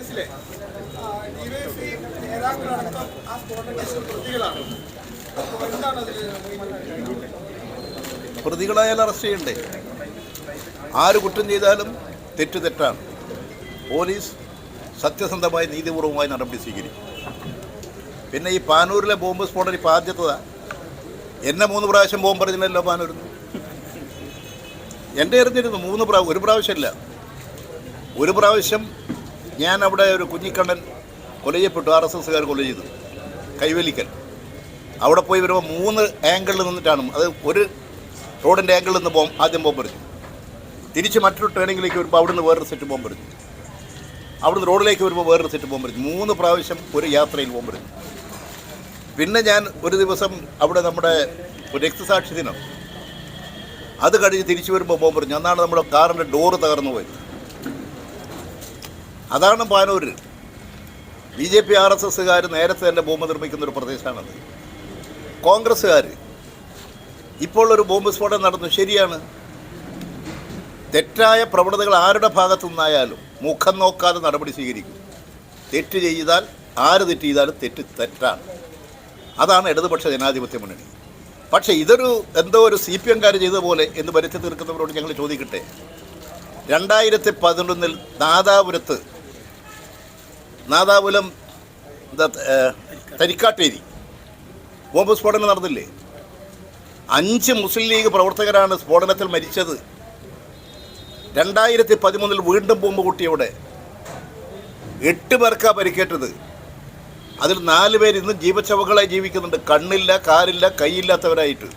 കേസിലെ ഡിവൈഎഫ്ഐ നേതാക്കളടക്കം ആ സ്ഫോടന കേസിൽ പ്രതികളാണ്. അപ്പോൾ എന്താണ് അതിൽ അറസ്റ്റ് ചെയ്യണ്ടേ? ആര് കുറ്റം ചെയ്താലും തെറ്റ് തെറ്റാണ്. പോലീസ് സത്യസന്ധമായി നീതിപൂർവമായി നടപടി സ്വീകരിക്കും. പിന്നെ ഈ പാനൂരിലെ ബോംബ് സ്ഫോടനം ഇപ്പോൾ ആദ്യത്തതാ. എന്നെ മൂന്ന് പ്രാവശ്യം ബോംബ് അറിഞ്ഞില്ലല്ലോ പാനൂരിൽ. നിന്ന് എന്റെ എറിഞ്ഞിരുന്നു മൂന്ന് പ്രാവശ്യം ഒരു പ്രാവശ്യമല്ല ഒരു പ്രാവശ്യം ഞാൻ അവിടെ ഒരു കുഞ്ഞിക്കണ്ണൻ കൊല ചെയ്യപ്പെട്ടു ആർ എസ് എസ്സുകാർ കൊല ചെയ്തു കൈവലിക്കൽ അവിടെ പോയി വരുമ്പോൾ മൂന്ന് ആംഗിളിൽ നിന്നിട്ടാണ് അത് ഒരു റോഡിന്റെ ആംഗിളിൽ നിന്ന് ബോം ആദ്യം ബോംബ് എറിഞ്ഞു. തിരിച്ച് മറ്റൊരു ട്രെയിനിങ്ങിലേക്ക് വരുമ്പോൾ അവിടുന്ന് വേറൊരു സെറ്റ് ബോംബ് എറിഞ്ഞു. അവിടുന്ന് റോഡിലേക്ക് വരുമ്പോൾ വേറൊരു സെറ്റ് ബോംബ് എറിഞ്ഞു. മൂന്ന് പ്രാവശ്യം ഒരു യാത്രയിൽ ബോംബ് എറിഞ്ഞു. പിന്നെ ഞാൻ ഒരു ദിവസം അവിടെ നമ്മുടെ രക്തസാക്ഷി ദിനം അത് കഴിഞ്ഞ് തിരിച്ചു വരുമ്പോൾ ബോംബ് എറിഞ്ഞു. അന്നാണ് നമ്മുടെ കാറിന്റെ ഡോറ് തകർന്നു പോയത്. അതാണ് Panoor B J P R S എസ്സുകാർ നേരത്തെ തന്നെ ബോംബ് നിർമ്മിക്കുന്ന ഒരു പ്രദേശമാണത്. കോൺഗ്രസ്സുകാർ ഇപ്പോൾ ഒരു ബോംബ് സ്ഫോടനം നടന്നു. ശരിയാണ്. തെറ്റായ പ്രവണതകൾ ആരുടെ ഭാഗത്തു നിന്നായാലും മുഖം നോക്കാതെ നടപടി സ്വീകരിക്കും. തെറ്റ് ചെയ്താൽ ആര് തെറ്റ് ചെയ്താലും തെറ്റ് തെറ്റാണ്. അതാണ് ഇടതുപക്ഷ ജനാധിപത്യ മുന്നണി. പക്ഷേ ഇതൊരു എന്തോ ഒരു സി പി എംകാർ ചെയ്ത പോലെ എന്ന് വരുത്തി തീർക്കുന്നവരോട് ഞങ്ങൾ ചോദിക്കട്ടെ. രണ്ടായിരത്തി പതിനൊന്നിൽ നാദാപുരത്ത് നാദാപുരം എന്താ തരിക്കാട്ടേരി. ബോംബ് സ്ഫോടനം നടന്നില്ലേ? അഞ്ച് മുസ്ലിം ലീഗ് പ്രവർത്തകരാണ് സ്ഫോടനത്തിൽ മരിച്ചത്. രണ്ടായിരത്തി പതിമൂന്നിൽ വീണ്ടും ബോംബ് കൂട്ടിയവിടെ എട്ട് പേർക്കാണ് പരിക്കേറ്റത്. അതിൽ നാല് പേര് ഇന്ന് ജീവച്ചവകളായി ജീവിക്കുന്നുണ്ട്. കണ്ണില്ല കാലില്ല കൈയില്ലാത്തവരായിട്ട്.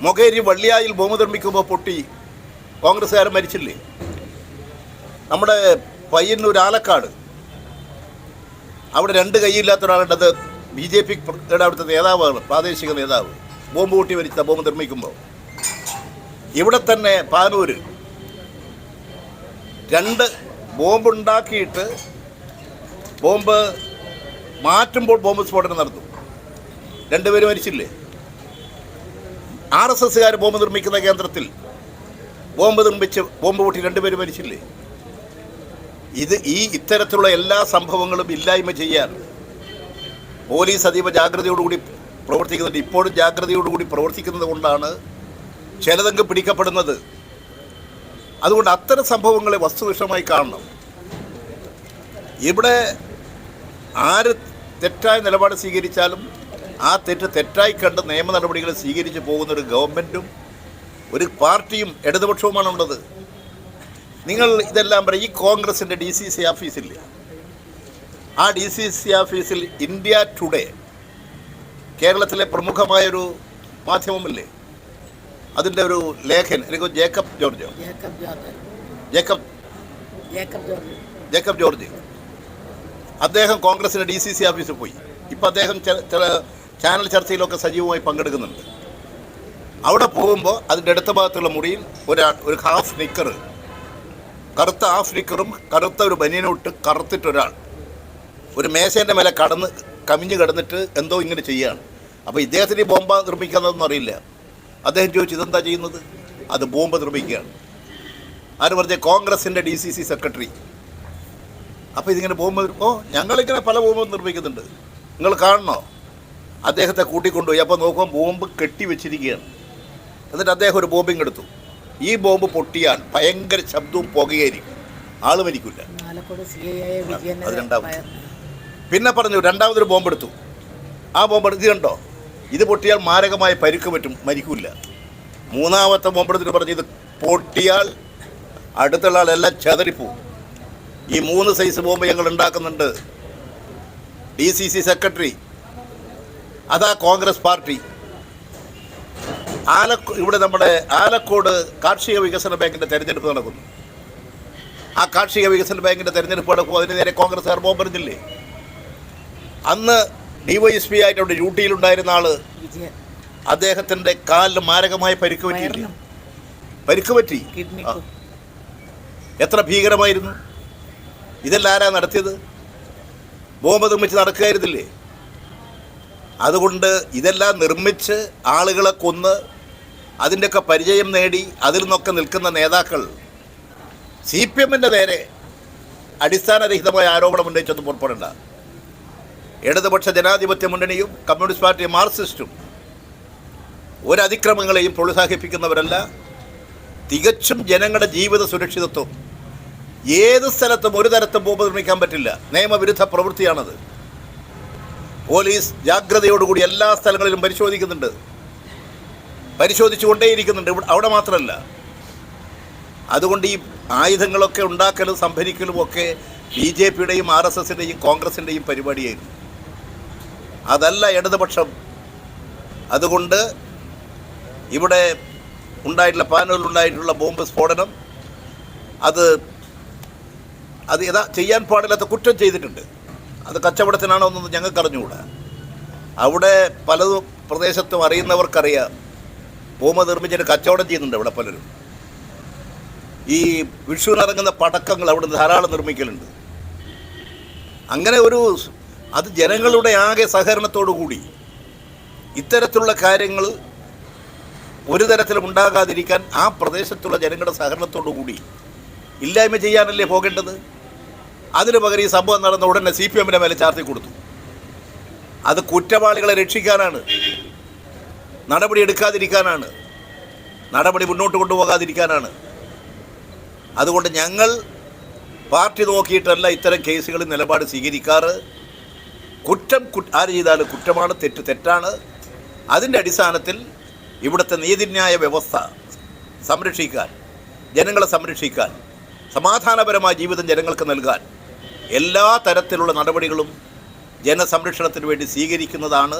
മൊകേരി വള്ളിയായിൽ ബോംബ് നിർമ്മിക്കുമ്പോൾ പൊട്ടി. കോൺഗ്രസ്സുകാരൻ മരിച്ചില്ലേ? നമ്മുടെ പയ്യന്നൂർ ആലക്കാട്. അവിടെ രണ്ട് കൈയില്ലാത്ത ഒരാളുണ്ടത് ബി ജെ പി അവിടുത്തെ നേതാവാണ് പ്രാദേശിക നേതാവ്. ബോംബ് പൊട്ടി മരിച്ച ബോംബ് നിർമ്മിക്കുമ്പോൾ. ഇവിടെ തന്നെ പാനൂര് രണ്ട് ബോംബുണ്ടാക്കിയിട്ട് ബോംബ് മാറ്റുമ്പോൾ ബോംബ് സ്ഫോടനം നടന്നു. രണ്ടുപേരും മരിച്ചില്ലേ? ആർ എസ് എസ്സുകാർ ബോംബ് നിർമ്മിക്കുന്ന കേന്ദ്രത്തിൽ ബോംബ് നിർമ്മിച്ച് ബോംബ് പൊട്ടി രണ്ടുപേരും മരിച്ചില്ലേ? ഇത് ഈ ഇത്തരത്തിലുള്ള എല്ലാ സംഭവങ്ങളും ഇല്ലായ്മ ചെയ്യാൻ പോലീസ് അതീവ ജാഗ്രതയോടുകൂടി പ്രവർത്തിക്കുന്നുണ്ട്. ഇപ്പോഴും ജാഗ്രതയോടുകൂടി പ്രവർത്തിക്കുന്നത് കൊണ്ടാണ് ചിലതങ്ക് പിടിക്കപ്പെടുന്നത്. അതുകൊണ്ട് അത്തരം സംഭവങ്ങളെ വസ്തുനിഷ്ഠമായി കാണണം. ഇവിടെ ആര് തെറ്റായ നിലപാട് സ്വീകരിച്ചാലും ആ തെറ്റ് തെറ്റായി കണ്ട് നിയമ നടപടികൾ സ്വീകരിച്ച് പോകുന്ന ഒരു ഗവൺമെന്റും ഒരു പാർട്ടിയും ഇടതുപക്ഷവുമാണ് ഉള്ളത് നിങ്ങൾ ഇതെല്ലാം പറയും ഈ കോൺഗ്രസിന്റെ ഡി സി സി ഓഫീസില്ലേ ആ ഡി സി സി ഓഫീസിൽ ഇന്ത്യ ടുഡേ കേരളത്തിലെ പ്രമുഖമായൊരു മാധ്യമമല്ലേ? അതിന്റെ ഒരു ലേഖൻ എനിക്ക് ജേക്കബ് ജോർജോ ജേക്കബ് ജേക്കബ്. ജോർജ് അദ്ദേഹം കോൺഗ്രസിന്റെ ഡി സി സി ഓഫീസിൽ പോയി. ഇപ്പം അദ്ദേഹം ചില ചാനൽ ചർച്ചയിലൊക്കെ സജീവമായി പങ്കെടുക്കുന്നുണ്ട്. അവിടെ പോകുമ്പോൾ അതിന്റെ അടുത്ത ഭാഗത്തുള്ള മുറിയിൽ ഒരാൾ ഒരു ഹാഫ് നിക്കർ കറുത്ത ആഫ്രിക്കറും കറുത്ത ഒരു ബനിയനോട്ട് കറുത്തിട്ടൊരാൾ ഒരു മേശേന്റെ മേലെ കടന്ന് കമിഞ്ഞ് കിടന്നിട്ട് എന്തോ ഇങ്ങനെ ചെയ്യുകയാണ് അപ്പോൾ ഇദ്ദേഹത്തിന് ഈ ബോംബ നിർമ്മിക്കുന്നതെന്ന് അറിയില്ല. അദ്ദേഹം ചോദിച്ചു ഇതെന്താ ചെയ്യുന്നത്? അത് ബോംബ് നിർമ്മിക്കുകയാണ്. ആര് പറഞ്ഞ? കോൺഗ്രസിന്റെ ഡി സി സി സെക്രട്ടറി. അപ്പോൾ ഇതിങ്ങനെ ബോംബ് ഓ ഞങ്ങളിങ്ങനെ പല ബോംബ് നിർമ്മിക്കുന്നുണ്ട്. നിങ്ങൾ കാണണോ? അദ്ദേഹത്തെ കൂട്ടിക്കൊണ്ടുപോയി. അപ്പോൾ നോക്കുമ്പോൾ ബോംബ് കെട്ടി വെച്ചിരിക്കുകയാണ്. എന്നിട്ട് അദ്ദേഹം ഒരു ബോംബിങ് എടുത്തു ഈ ബോംബ് പൊട്ടിയാൽ ഭയങ്കര ശബ്ദവും പുകയായിരിക്കും. ആൾ മരിക്കില്ല അത് രണ്ടാമത്. പിന്നെ പറഞ്ഞു രണ്ടാമതൊരു ബോംബ് എടുത്തു ആ ബോംബ് എടുത്ത് കണ്ടോ ഇത് പൊട്ടിയാൽ മാരകമായ പരുക്ക് പറ്റും മരിക്കില്ല മൂന്നാമത്തെ ബോംബ് എടുത്തിട്ട് പറഞ്ഞു ഇത് പൊട്ടിയാൽ അടുത്തുള്ള ആളെല്ലാം ചെതറിപ്പോവും. ഈ മൂന്ന് സൈസ് ബോംബ് ഞങ്ങൾ ഉണ്ടാക്കുന്നുണ്ട്. ഡി സി സി സെക്രട്ടറി അതാ കോൺഗ്രസ് പാർട്ടി. ആലക്കോ ഇവിടെ നമ്മുടെ ആലക്കോട് കാർഷിക വികസന ബാങ്കിന്റെ തെരഞ്ഞെടുപ്പ് നടക്കുന്നു. ആ കാർഷിക വികസന ബാങ്കിന്റെ തെരഞ്ഞെടുപ്പ് നടക്കുമ്പോൾ അതിന് നേരെ കോൺഗ്രസ്സുകാർ ബോംബെറിഞ്ഞില്ലേ അന്ന് ഡിവൈഎസ് ആയിട്ട് അവിടെ ഡ്യൂട്ടിയിലുണ്ടായിരുന്ന ആൾ അദ്ദേഹത്തിന്റെ കാലിന് മാരകമായ പരിക്ക് പറ്റിയില്ലേ? പരിക്ക് പറ്റി? എത്ര ഭീകരമായിരുന്നു? ഇതെല്ലാം ആരാ നടത്തിയത്? ബോംബ് നിർമ്മിച്ച് നടക്കുകയായിരുന്നില്ലേ? അതുകൊണ്ട് ഇതെല്ലാം നിർമ്മിച്ച് ആളുകളെ കൊന്ന് അതിന്റെയൊക്കെ പരിചയം നേടി അതിൽ നിന്നൊക്കെ നിൽക്കുന്ന നേതാക്കൾ സി പി എമ്മിന്റെ നേരെ അടിസ്ഥാനരഹിതമായ ആരോപണം ഉന്നയിച്ചൊന്നും പുറപ്പെടേണ്ട. ഇടതുപക്ഷ ജനാധിപത്യ മുന്നണിയും കമ്മ്യൂണിസ്റ്റ് പാർട്ടിയും മാർക്സിസ്റ്റും ഒരു പ്രോത്സാഹിപ്പിക്കുന്നവരല്ല. തികച്ചും ജനങ്ങളുടെ ജീവിത സുരക്ഷിതത്വം. ഏത് സ്ഥലത്തും ഒരു തരത്തും നിർമ്മിക്കാൻ പറ്റില്ല. നിയമവിരുദ്ധ പ്രവൃത്തിയാണത്. പോലീസ് ജാഗ്രതയോടുകൂടി എല്ലാ സ്ഥലങ്ങളിലും പരിശോധിക്കുന്നുണ്ട്. പരിശോധിച്ചുകൊണ്ടേയിരിക്കുന്നുണ്ട്. ഇവിടെ അവിടെ മാത്രമല്ല. അതുകൊണ്ട് ഈ ആയുധങ്ങളൊക്കെ ഉണ്ടാക്കലും സംഭരിക്കലും ഒക്കെ ബി ജെ പിയുടെയും ആർ എസ് എസിന്റെയും കോൺഗ്രസിന്റെയും പരിപാടിയായിരുന്നു. അതല്ല ഇടതുപക്ഷം. അതുകൊണ്ട് ഇവിടെ ഉണ്ടായിട്ടുള്ള പാനലിൽ ഉണ്ടായിട്ടുള്ള ബോംബ് സ്ഫോടനം അത് അത് യഥാ ചെയ്യാൻ പാടില്ലാത്ത കുറ്റം ചെയ്തിട്ടുണ്ട്. അത് കച്ചവടത്തിനാണോ എന്നൊന്നും ഞങ്ങൾക്ക് അറിഞ്ഞുകൂടാ അവിടെ പല പ്രദേശത്തും അറിയുന്നവർക്കറിയാം. ബോംബ് നിർമ്മിച്ചിട്ട് കച്ചവടം ചെയ്യുന്നുണ്ട് ഇവിടെ പലരും. ഈ വിഷുവിനിറങ്ങുന്ന പടക്കങ്ങൾ അവിടെ ധാരാളം നിർമ്മിക്കലുണ്ട്. അങ്ങനെ ഒരു അത് ജനങ്ങളുടെ ആകെ സഹകരണത്തോടു കൂടി ഇത്തരത്തിലുള്ള കാര്യങ്ങൾ ഒരു തരത്തിലും ഉണ്ടാകാതിരിക്കാൻ ആ പ്രദേശത്തുള്ള ജനങ്ങളുടെ സഹകരണത്തോടു കൂടി ഇല്ലായ്മ ചെയ്യാനല്ലേ പോകേണ്ടത്? അതിനു പകരം ഈ സംഭവം നടന്ന ഉടനെ സി പി എമ്മിന്റെ മേലെ ചാർത്തി കൊടുത്തു. അത് കുറ്റവാളികളെ രക്ഷിക്കാനാണ് നടപടി എടുക്കാതിരിക്കാനാണ്. നടപടി മുന്നോട്ട് കൊണ്ടുപോകാതിരിക്കാനാണ്. അതുകൊണ്ട് ഞങ്ങൾ പാർട്ടി നോക്കിയിട്ടല്ല ഇത്തരം കേസുകളിൽ നിലപാട് സ്വീകരിക്കാറ്. കുറ്റം ആര് ചെയ്താലും കുറ്റമാണ് തെറ്റ് തെറ്റാണ്. അതിന്റെ അടിസ്ഥാനത്തിൽ ഇവിടുത്തെ നീതിന്യായ വ്യവസ്ഥ സംരക്ഷിക്കാൻ ജനങ്ങളെ സംരക്ഷിക്കാൻ സമാധാനപരമായ ജീവിതം ജനങ്ങൾക്ക് നൽകാൻ എല്ലാ തരത്തിലുള്ള നടപടികളും ജനസംരക്ഷണത്തിന് വേണ്ടി സ്വീകരിക്കുന്നതാണ്.